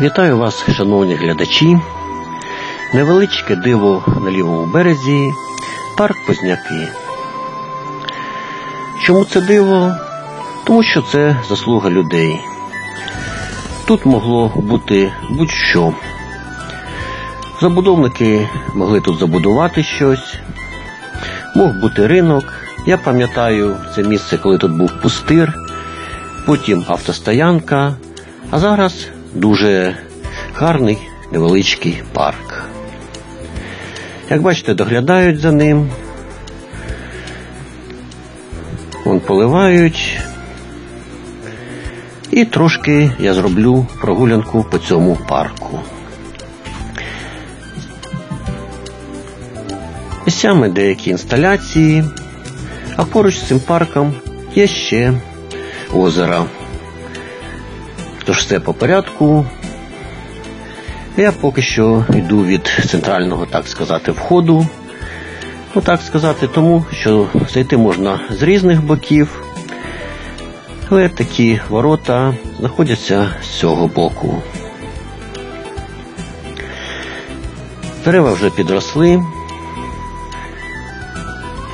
Вітаю вас, шановні глядачі. Невеличке диво на лівому березі, парк Позняки. Чому це диво? Тому що це заслуга людей. Тут могло бути будь-що. Забудовники могли тут забудувати щось, мог бути ринок. Я пам'ятаю це місце, коли тут був пустир, потім автостоянка, а зараз дуже гарний невеличкий парк. Як бачите, доглядають за ним. Вон поливають. І трошки я зроблю прогулянку по цьому парку. Місцями деякі інсталяції, а поруч з цим парком є ще озеро. Тож все по порядку. Я поки що йду від центрального, так сказати, входу. Ну, так сказати, тому що зайти можна з різних боків. Але такі ворота знаходяться з цього боку. Дерева вже підросли.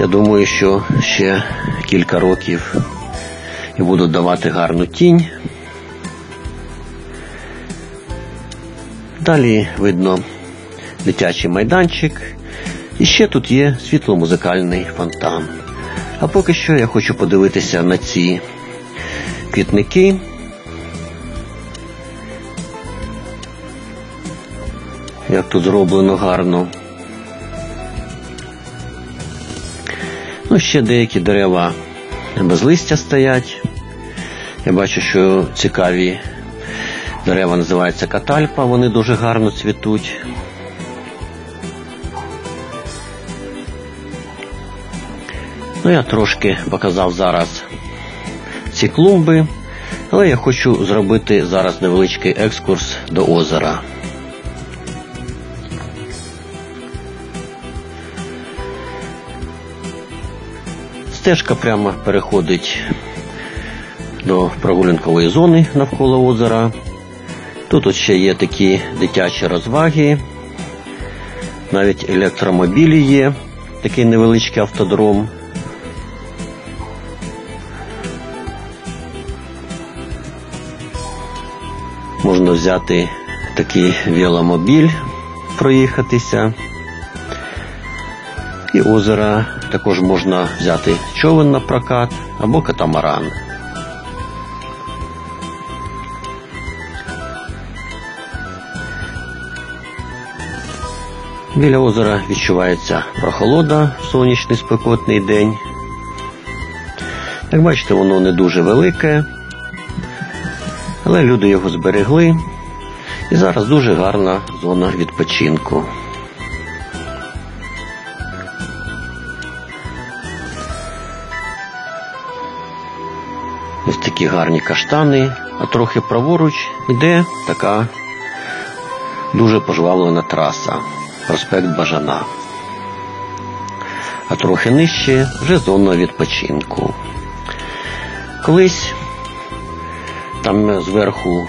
Я думаю, що ще кілька років і будуть давати гарну тінь. Далі видно дитячий майданчик. І ще тут є світло-музикальний фонтан. А поки що я хочу подивитися на ці квітники. Як тут зроблено гарно. Ну, ще деякі дерева без листя стоять. Я бачу, що цікаві дерева називаються катальпа, вони дуже гарно цвітуть. Ну, я трошки показав зараз ці клумби, але я хочу зробити зараз невеличкий екскурс до озера. Стежка прямо переходить до прогулянкової зони навколо озера. Тут от ще є такі дитячі розваги, навіть електромобілі є, такий невеличкий автодром. Можна взяти такий веломобіль, проїхатися. І озера також можна взяти човен на прокат або катамаран. Біля озера відчувається прохолода сонячний спекотний день. Як бачите, воно не дуже велике, але люди його зберегли. І зараз дуже гарна зона відпочинку. Ось такі гарні каштани, а трохи праворуч йде така дуже пожвавлена траса, проспект Бажана. А трохи нижче вже зона відпочинку. Колись там зверху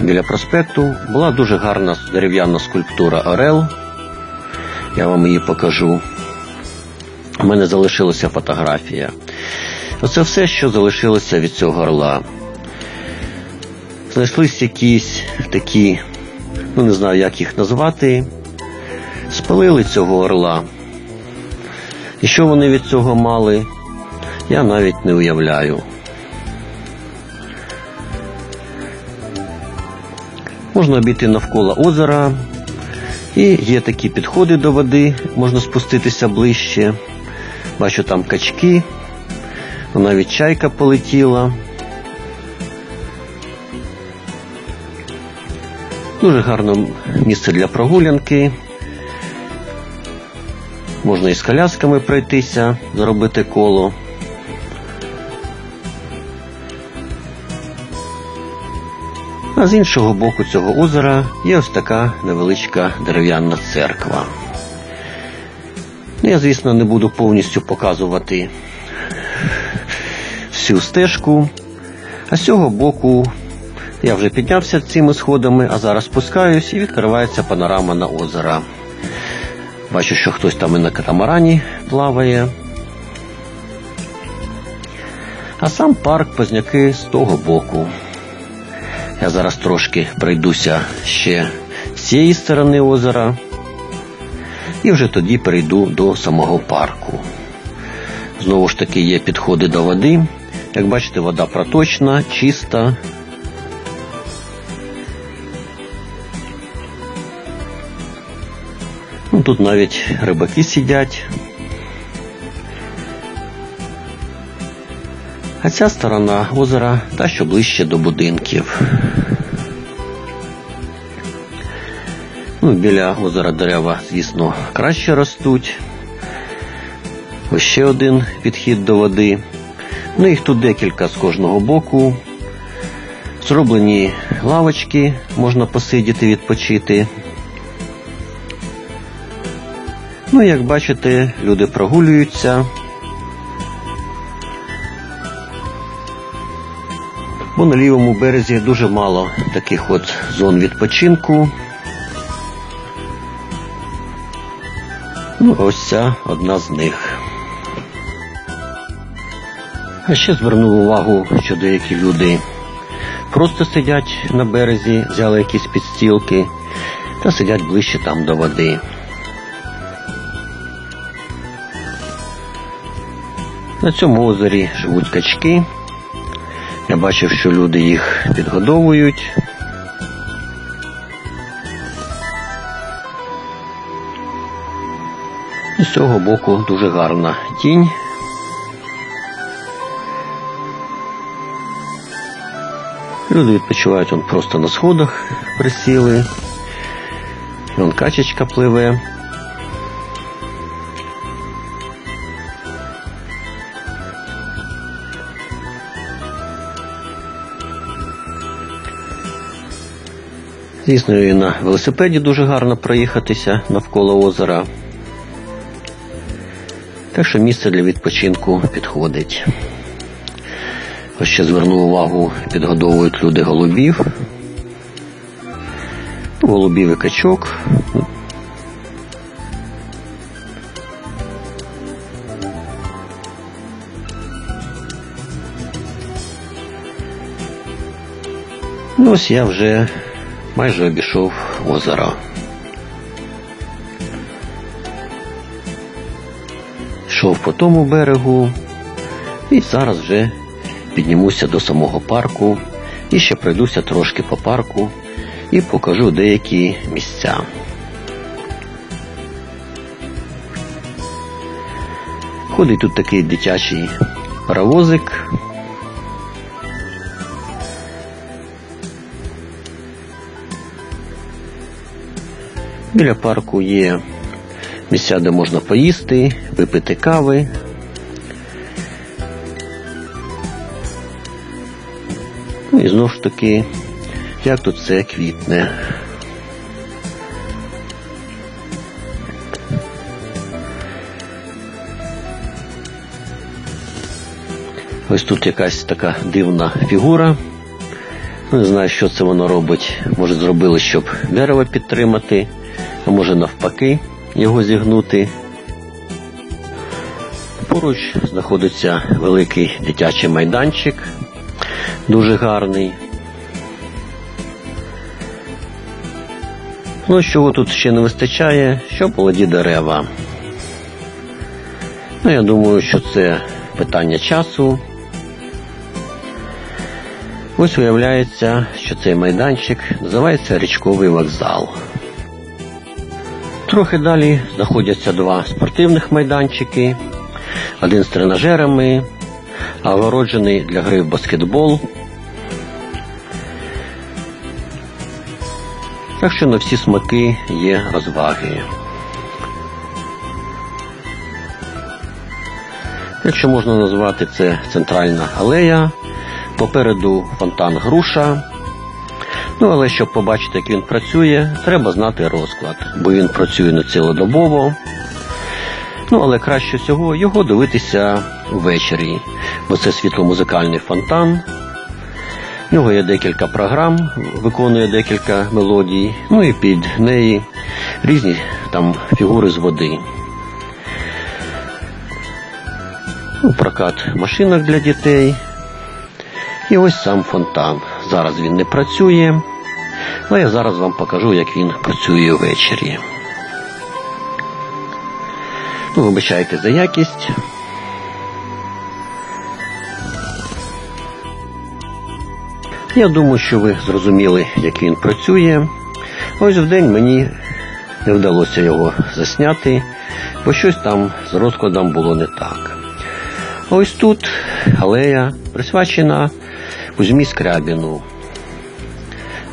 біля проспекту була дуже гарна дерев'яна скульптура Орел. Я вам її покажу. У мене залишилася фотографія. Оце все, що залишилося від цього орла. Знайшлись якісь такі, ну не знаю, як їх назвати, спалили цього орла. І що вони від цього мали, я навіть не уявляю. Можна обійти навколо озера, і є такі підходи до води, можна спуститися ближче. Бачу там качки, навіть чайка полетіла. Дуже гарне місце для прогулянки. Можна і з колясками пройтися, зробити коло. А з іншого боку цього озера є ось така невеличка дерев'яна церква. Я, звісно, не буду повністю показувати всю стежку, а з цього боку Я вже піднявся цими сходами, а зараз спускаюсь і відкривається панорама на озеро. Бачу, що хтось там і на катамарані плаває. А сам парк Позняки з того боку. Я зараз трошки пройдуся ще з цієї сторони озера. І вже тоді перейду до самого парку. Знову ж таки є підходи до води. Як бачите, вода проточна, чиста. Тут навіть рибаки сидять. А ця сторона озера та що ближче до будинків. Ну, біля озера дерева, звісно, краще ростуть. Ось ще один підхід до води. Ну, їх тут декілька з кожного боку. Зроблені лавочки, можна посидіти, відпочити. Ну, як бачите, люди прогулюються. Бо на лівому березі дуже мало таких от зон відпочинку. Ну, ось ця одна з них. А ще звернув увагу, що деякі люди просто сидять на березі, взяли якісь підстілки та сидять ближче там до води. На цьому озері живуть качки. Я бачив, що люди їх підгодовують. І з цього боку дуже гарна тінь. Люди відпочивають он просто на сходах присіли. Вон качечка пливе. Звісно, і на велосипеді дуже гарно проїхатися навколо озера. Так що місце для відпочинку підходить. Ось ще звернув увагу, підгодовують люди голубів. Голубів і качок. Ну, ось я вже майже обійшов озеро. Йшов по тому берегу і зараз вже піднімуся до самого парку і ще пройдуся трошки по парку і покажу деякі місця. Ходить тут такий дитячий паровозик. Біля парку є місця, де можна поїсти, випити кави. Ну і знову ж таки, як тут все квітне. Ось тут якась така дивна фігура. Не знаю, що це воно робить. Може, зробили, щоб дерево підтримати, а може навпаки його зігнути. Поруч знаходиться великий дитячий майданчик, дуже гарний. Ну, чого тут ще не вистачає, що молоді дерева. Ну, я думаю, що це питання часу. Ось виявляється, що цей майданчик називається річковий вокзал. Трохи далі знаходяться два спортивних майданчики, один з тренажерами, огороджений для гри в баскетбол. Так що на всі смаки є розваги. Якщо можна назвати це центральна алея, попереду фонтан груша. Ну, але щоб побачити, як він працює, треба знати розклад, бо він працює не цілодобово. Ну, але краще всього його дивитися ввечері, бо це світломузикальний фонтан. В нього є декілька програм, виконує декілька мелодій, ну і під неї різні там фігури з води. Ну, прокат машинок для дітей. І ось сам фонтан. Зараз він не працює, але я зараз вам покажу, як він працює ввечері. Ну, вибачайте за якість. Я думаю, що ви зрозуміли, як він працює. Ось в день мені не вдалося його засняти, бо щось там з розкладом було не так. Ось тут алея присвячена Кузьмі Скрябіну.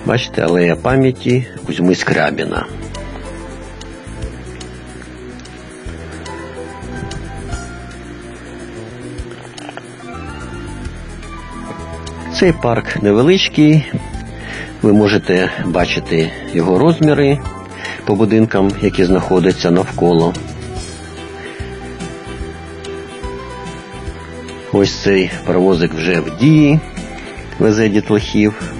Бачите, алея пам'яті Кузьми Скрябіна. Цей парк невеличкий. Ви можете бачити його розміри по будинкам, які знаходяться навколо. Ось цей паровозик вже в дії, везе дітлахів.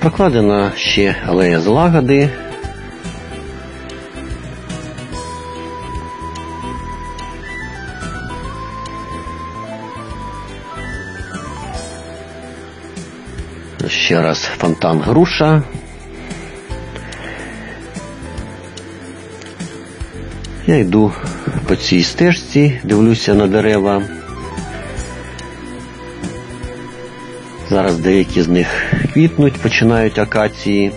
Прокладена ще алея злагоди. Ще раз фонтан груша. Я йду по цій стежці, дивлюся на дерева. Зараз деякі з них квітнуть, починають акації.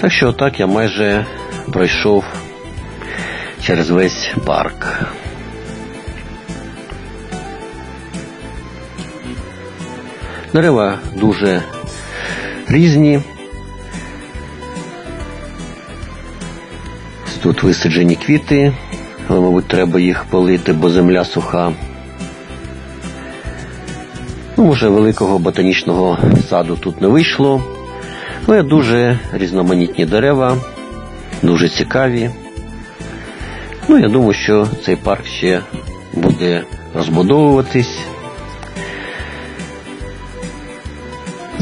Так що так я майже пройшов через весь парк. Дерева дуже різні. Тут висаджені квіти, але, мабуть, треба їх полити, бо земля суха. Ну, може, великого ботанічного саду тут не вийшло, але дуже різноманітні дерева, дуже цікаві. Ну, я думаю, що цей парк ще буде розбудовуватись.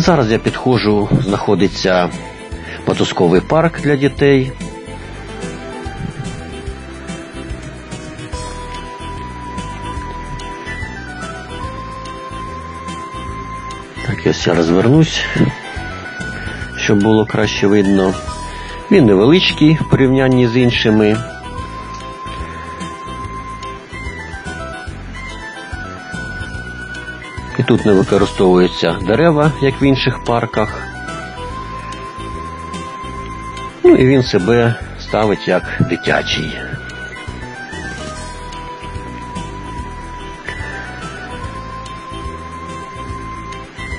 Зараз я підходжу, знаходиться мотузковий парк для дітей. Так, ось я розвернусь, щоб було краще видно. Він невеличкий в порівнянні з іншими. І тут не використовуються дерева, як в інших парках. Ну і він себе ставить як дитячий.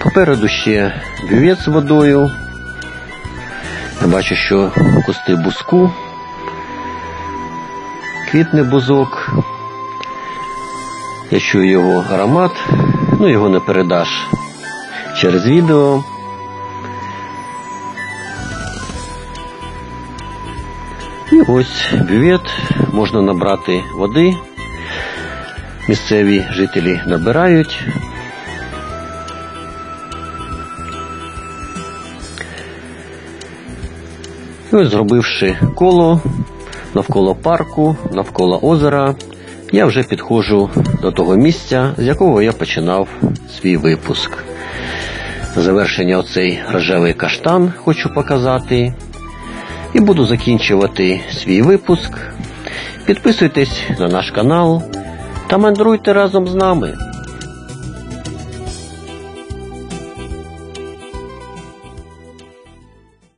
Попереду ще бювет з водою. Я бачу, що кусти буску, квітне бузок. Я чую його аромат, ну його не передаш через відео. І ось бювет, можна набрати води. Місцеві жителі набирають. І ось зробивши коло навколо парку, навколо озера, я вже підходжу до того місця, з якого я починав свій випуск. Завершення оцей рожевий каштан хочу показати. І буду закінчувати свій випуск. Підписуйтесь на наш канал та мандруйте разом з нами.